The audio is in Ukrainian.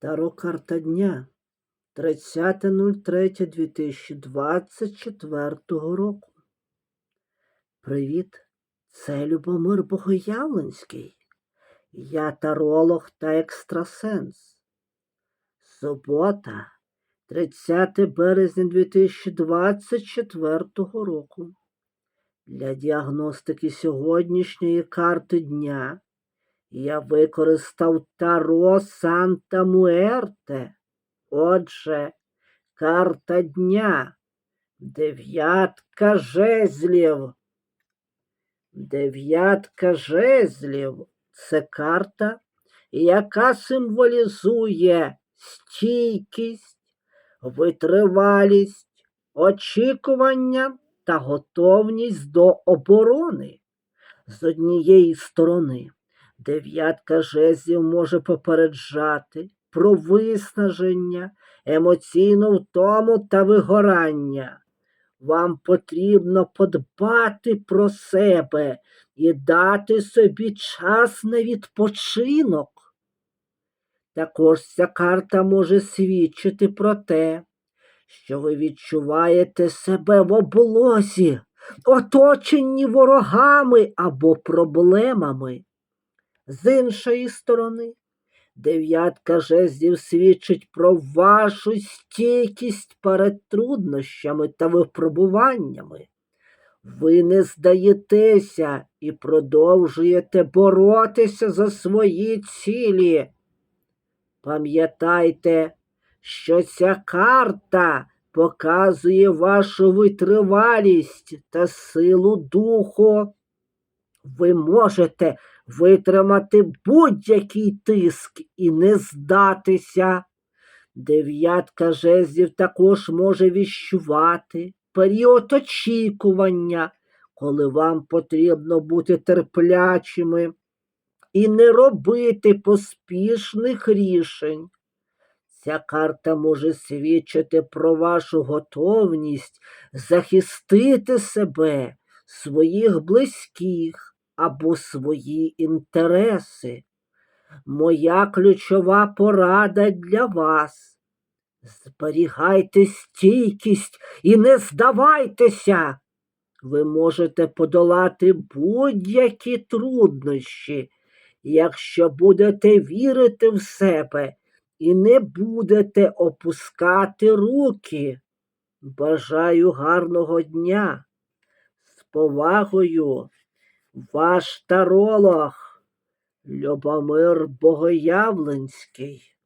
Таро карта дня 30.03.2024 року. Привіт, це Любомир Богоявленський. Я таролог та екстрасенс. Субота, 30 березня 2024 року. Для діагностики сьогоднішньої карти дня я використав Таро Санта Муерте. Отже, карта дня. Дев'ятка жезлів. Дев'ятка жезлів це карта, яка символізує стійкість, витривалість, очікування та готовність до оборони. З однієї сторони, дев'ятка жезлів може попереджати про виснаження, емоційну втому та вигорання. Вам потрібно подбати про себе і дати собі час на відпочинок. Також ця карта може свідчити про те, що ви відчуваєте себе в облозі, оточені ворогами або проблемами. З іншої сторони, дев'ятка жезлів свідчить про вашу стійкість перед труднощами та випробуваннями. Ви не здаєтеся і продовжуєте боротися за свої цілі. Пам'ятайте, що ця карта показує вашу витривалість та силу духу. Ви можете витримати будь-який тиск і не здатися. Дев'ятка жезлів також може віщувати період очікування, коли вам потрібно бути терплячими і не робити поспішних рішень. Ця карта може свідчити про вашу готовність захистити себе, своїх близьких або свої інтереси. Моя ключова порада для вас. Зберігайте стійкість і не здавайтеся. Ви можете подолати будь-які труднощі, якщо будете вірити в себе і не будете опускати руки. Бажаю гарного дня. З повагою, ваш таролог Любомир Богоявленський.